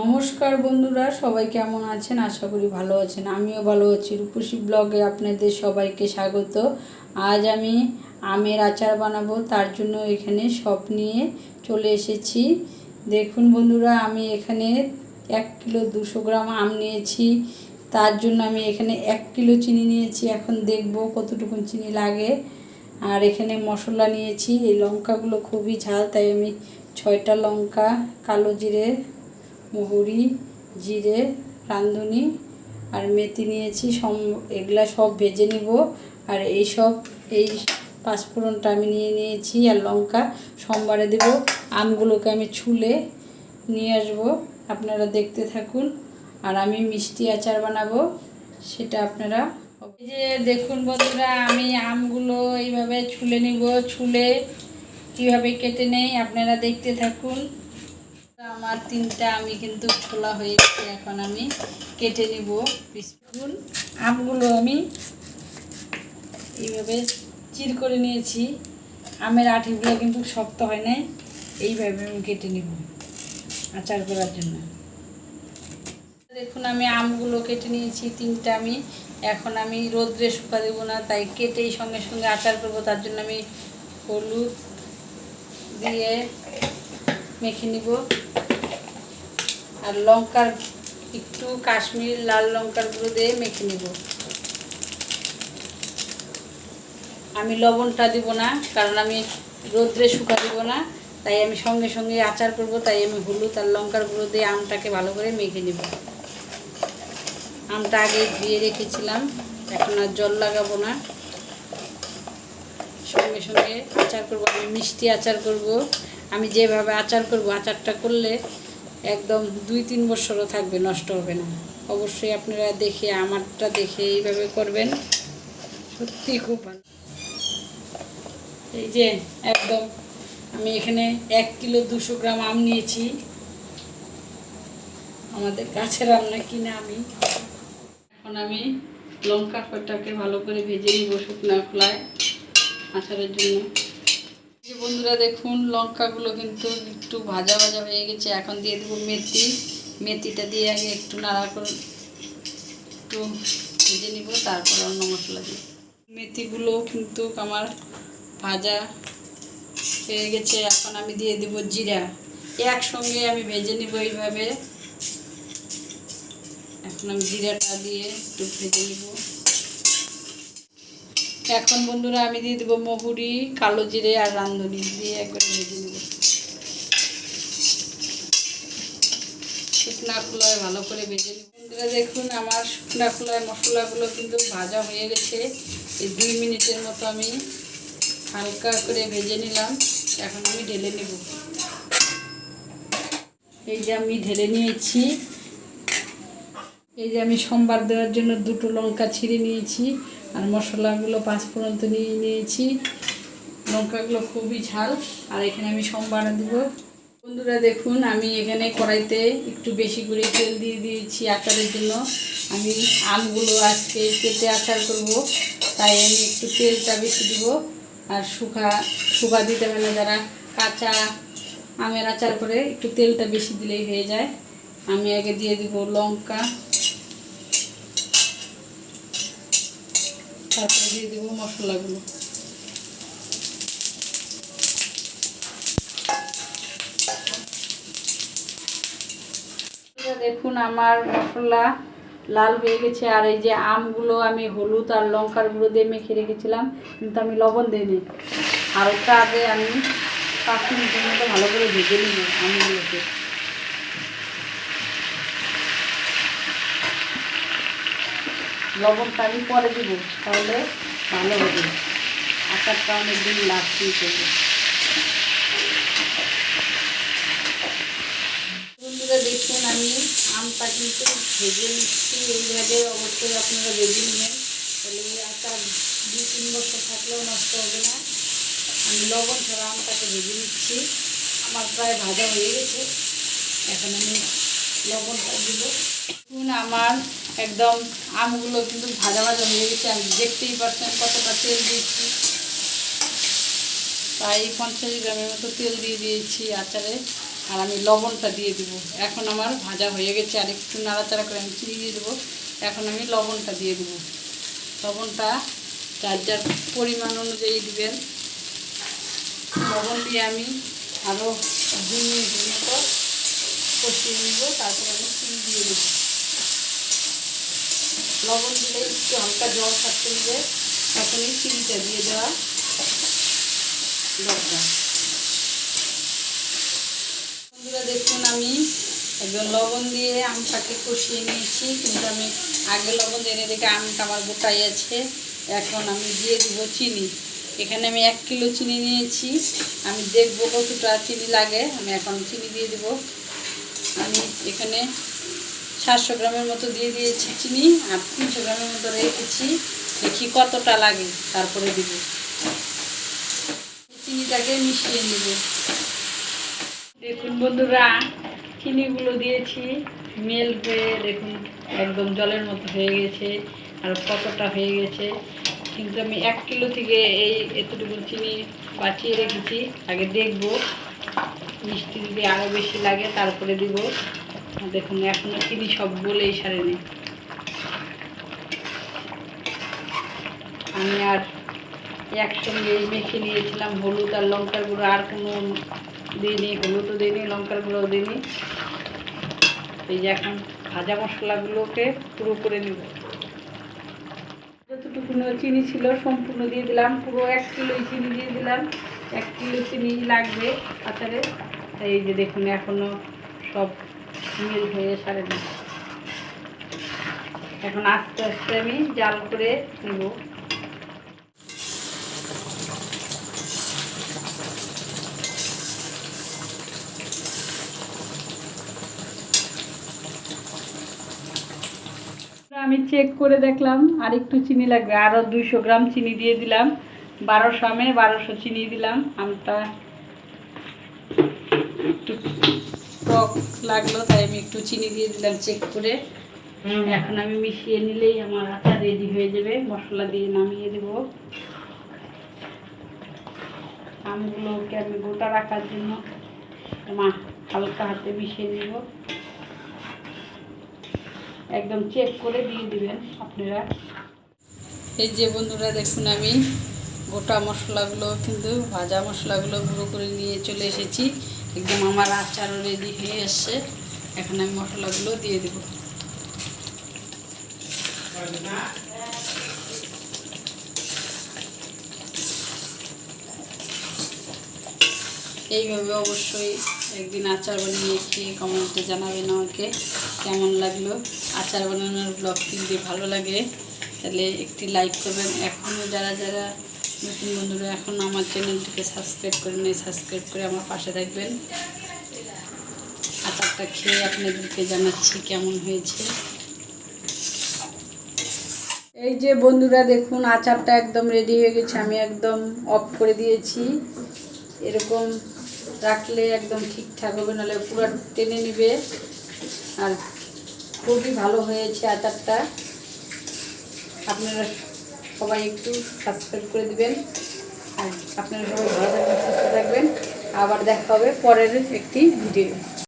নমস্কার বন্ধুরা, সবাই কেমন আছেন? আশা করি ভালো আছেন। আমিও ভালো আছি। রূপসী ব্লগে আপনাদের সবাইকে স্বাগত। আজ আমি আমের আচার বানাবো। তার জন্য এখানে সব নিয়ে চলে এসেছি। দেখুন বন্ধুরা, আমি এখানে এক কিলো দুশো গ্রাম আম নিয়েছি। তার জন্য আমি এখানে এক কিলো চিনি নিয়েছি। এখন দেখব কতটুকু চিনি লাগে। আর এখানে মশলা নিয়েছি। এই লঙ্কাগুলো খুবই ঝাল, তাই আমি ছয়টা লঙ্কা, কালো জিরে মহুরি জিরে, রাঁধুনি আর মেথি নিয়েছি। সম, এগুলা সব ভেজে নিব। আর এই সব এই পাঁচফোড়নটা আমি নিয়ে নিয়েছি আর লঙ্কা। সোমবারে দেব। আমগুলোকে আমি ছুলে নিয়ে আসব। আপনারা দেখতে থাকুন। আর আমি মিষ্টি আচার বানাবো। সেটা আপনারা এই যে দেখুন বন্ধুরা, আমি আমগুলো এইভাবে ছুলে নিব। ছুলে কীভাবে কেটে নেই আপনারা দেখতে থাকুন। আমার তিনটা আমি কিন্তু ছোলা হয়ে গেছে, এখন আমি কেটে নিব বিস্কুট আমগুলো আমি এইভাবে চির করে নিয়েছি। আমের আঠিগুলো কিন্তু শক্ত হয় নাই, এইভাবে আমি কেটে নিব আচার করার জন্য। দেখুন, আমি আমগুলো কেটে নিয়েছি, তিনটা আমি। এখন আমি রোদ্রে শুকা দেবো না, তাই কেটেই সঙ্গে সঙ্গে আচার করব। তার জন্য আমি হলুদ দিয়ে মেখে নিব। আর লঙ্কার, একটু কাশ্মীর লাল লঙ্কার গুঁড়ো দিয়ে মেখে নিব। আমি লবণটা দিব না, কারণ আমি রোদ্রে শুকা দিব না, তাই আমি সঙ্গে সঙ্গে আচার করব, তাই আমি হলুদ আর লঙ্কার গুঁড়ো দিয়ে আমটাকে ভালো করে মেখে নেব। আমটা আগে ধুয়ে রেখেছিলাম, এখন আর জল লাগাবো না। সঙ্গে সঙ্গে আচার করব, আমি মিষ্টি আচার করব। আমি যেভাবে আচার করব, আচারটা করলে একদম দুই তিন বছরও থাকবে, নষ্ট হবে না। অবশ্যই আপনারা দেখে, আমারটা দেখে এইভাবে করবেন। সত্যি খুব ভালো। এই যে, একদম আমি এখানে এক কিলো দুশো গ্রাম আম নিয়েছি। আমাদের গাছের আম না কিনে আমি? এখন আমি লঙ্কা কটাকে ভালো করে ভেজে নিব শুকনো খোলায় আচারের জন্য। যে বন্ধুরা দেখুন, লঙ্কাগুলো কিন্তু একটু ভাজা ভাজা হয়ে গেছে। এখন দিয়ে দেবো মেথি। মেথিটা দিয়ে আগে একটু নাড়া করে একটু ভেজে নিব, তারপর অন্য মশলা দিই মেথিগুলো কিন্তু আমার ভাজা হয়ে গেছে। এখন আমি দিয়ে দেবো জিরা। একসঙ্গে আমি ভেজে নিব এইভাবে। এখন আমি জিরাটা দিয়ে একটু ভেজে নিব। এখন বন্ধুরা আমি দিয়ে দেবো মহুরি, কালো জিরে আর রাঁধুনি। দিয়ে একবার ভেজে নেব। শুকনা খোলায় ভালো করে ভেজে নেব। বন্ধুরা দেখুন, আমার শুকনা খোলায় মশলাগুলো কিন্তু ভাজা হয়ে গেছে। এই দুই মিনিটের মতো আমি হালকা করে ভেজে নিলাম। এখন আমি ঢেলে নেব। এই যে আমি ঢেলে নিয়েছি। এই যে আমি সোমবার দেওয়ার জন্য দুটো লঙ্কা ছিঁড়ে নিয়েছি আর মশলাগুলো পাঁচ তো নিয়ে নিয়েছি। লঙ্কাগুলো খুবই ঝাল। আর এখানে আমি সোমবার দেবো। বন্ধুরা দেখুন, আমি এখানে কড়াইতে একটু বেশি করে তেল দিয়ে দিয়েছি আচারের জন্য। আমি আমগুলো আজকে কেটে আচার করব, তাই আমি একটু তেলটা বেশি দিব। আর শুকা শুকা দিতে হবে না, যারা কাঁচা আমের আচার করে, একটু তেলটা বেশি দিলেই হয়ে যায়। আমি আগে দিয়ে দিব লঙ্কা। তারপরে দিয়ে দেবো মশলাগুলো। দেখুন, আমার মশলা লাল হয়ে গেছে, আর এই যে আমগুলো আমি হলুদ আর লঙ্কার গুঁড়ো দিয়ে মেখে রেখেছিলাম, কিন্তু আমি লবণ দিইনি। আর ওটা আগে আমি পাঁচ মিনিটের মতো ভালো করে ভেজে নিব আমগুলোকে। লবণটা আমি পরে দিব, তাহলে ভালো হবে। আচারটা অনেক দিন লাগতেই করবে বন্ধুরা দেখুন আমি আমটা কিন্তু ভেজে নিচ্ছি। এইভাবে অবশ্যই আপনারা ভেজে নেবেন। তাহলে আচার দুই তিন বছর থাকলেও নষ্ট হবে না। আমি লবণ ছাড়া আমটাকে ভেজে নিচ্ছি। আমার প্রায় ভাজা হয়ে গেছে। এখন আমি লবণটা আমার একদম আমগুলো কিন্তু ভাজা ভাজা হয়ে গেছে, আমি দেখতেই পাচ্ছেন কতটা তেল দিয়েছি প্রায় পঞ্চাশ গ্রামের মতো তেল দিয়ে দিয়েছি আচারে, আর আমি লবণটা দিয়ে দিব। এখন আমার ভাজা হয়ে গেছে, আর একটু নাড়াচাড়া করে আমি চিনি দিয়ে দেবো। এখন আমি লবণটা দিয়ে দেবো। লবণটা যার যার পরিমাণ অনুযায়ী দিবেন। লবণ দিয়ে আমি আরও দুই মিনিটের মতো কষিয়ে নিব, তারপর আমি চিনি দিয়ে দেবো। লবণ দিলে একটু হালকা জল থাকতে দিলে তখনই চিনিটা দিয়ে দেওয়া দরকার। বন্ধুরা, দেখুন আমি একদম লবণ দিয়ে আমটাকে কষিয়ে নিয়েছি, কিন্তু আমি আগে লবণ দিয়ে দেখে আমটা আমার গোটাই আছে। এখন আমি দিয়ে দিব চিনি। এখানে আমি এক কিলো চিনি নিয়েছি। আমি দেখব কতটা চিনি লাগে। আমি এখন চিনি দিয়ে দিব। আমি এখানে সাতশো গ্রামের মতো দিয়ে দিয়েছি চিনি, আর তিনশো গ্রামের মতো রেখেছি। দেখি কতটা লাগে, তারপরে দিব। চিনিটাকে মিশিয়ে নেব। দেখুন বন্ধুরা, চিনিগুলো দিয়েছি। মেল হয়ে দেখুন, একদম জলের মতো হয়ে গেছে, আর কতটা হয়ে গেছে। কিন্তু আমি এক কিলো থেকে এই এতটুকু চিনি বাঁচিয়ে রেখেছি, আগে দেখব। মিষ্টি যদি আরও বেশি লাগে, তারপরে দিব। দেখুন এখনও চিনি সব বলেই সারেনি আমি আর একসঙ্গে মেখে নিয়েছিলাম হলুদ আর লঙ্কার গুঁড়ো। আর কোনো দিইনি, হলুদও দিইনি, লঙ্কার গুঁড়োও দিইনি। এই যে এখন ভাজা মশলাগুলোকে পুরো করে নেব। যতটুকু চিনি ছিল সম্পূর্ণ দিয়ে দিলাম। পুরো এক কিলো চিনি দিয়ে দিলাম। এক কিলো চিনি লাগবে আচারে এই যে দেখুন এখনও সব মিল হয়ে সারে দিই এখন আস্তে আস্তে আমি জাল করে নেব। আমি চেক করে দেখলাম আর একটু চিনি লাগবে আরও দুইশো গ্রাম চিনি দিয়ে দিলাম। বারোশো আমে বারোশো চিনি দিলাম। আমটা একটু টক লাগল তাই আমি একটু চিনি দিয়ে দিলাম চেক করে। এখন আমি মিশিয়ে নিলেই আমার আটা রেডি হয়ে যাবে। মশলা দিয়ে নামিয়ে দেব। আমগুলোকে আমি গোটা রাখার জন্য মা হালকা হাতে মিশিয়ে নেব। একদম চেক করে দিয়ে দিবেন আপনারা। এই যে বন্ধুরা দেখুন আমি গোটা মশলাগুলো কিন্তু ভাজা মশলাগুলো গুঁড়ো করে নিয়ে চলে এসেছি। একদম আমার আচারও রেডি হয়ে এসছে। এখন আমি মশলাগুলো দিয়ে দেব। এইভাবে অবশ্যই একদিন আচার বানিয়ে খেয়ে কমেন্টে জানাবেন আমাকে কেমন লাগল। আচার বানানোর ব্লগ যদি ভালো লাগে। তাহলে একটি লাইক করবেন। এখনও যারা যারা নতুন বন্ধুরা, এখন আমার চ্যানেলটিকে সাবস্ক্রাইব করে নেই সাবস্ক্রাইব করে আমার পাশে থাকবেন। আচারটা খেয়ে আপনাদেরকে জানাচ্ছি কেমন হয়েছে। এই যে বন্ধুরা, দেখুন, আচারটা একদম রেডি হয়ে গেছে। আমি একদম অফ করে দিয়েছি। এরকম রাখলে একদম ঠিকঠাক হবে, নাহলে পুরো টেনে নেবে। আর খুবই ভালো হয়েছে আচারটা। আপনারা সবাই একটু সাবস্ক্রাইব করে দিবেন। আর আপনারা সবাই ভালো থাকবেন, সুস্থ থাকবেন। আবার দেখা হবে পরের একটি ভিডিও